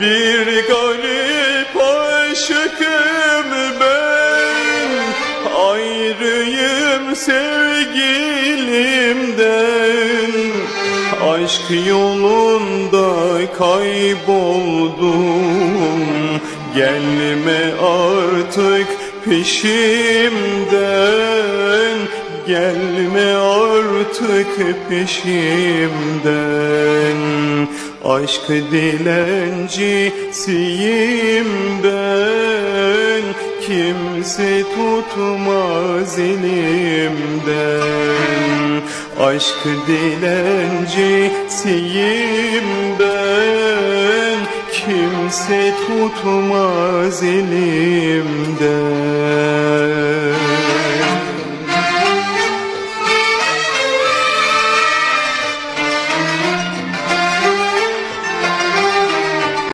Bir garip aşıkım ben Ayrıyım sevgilimden. Aşk yolunda kayboldum Gelme artık peşimden. Gelme artık peşimden Aşk dilencisiyim ben Kimse tutmaz elimden. Aşk dilencisiyim ben Kimse tutmaz elimden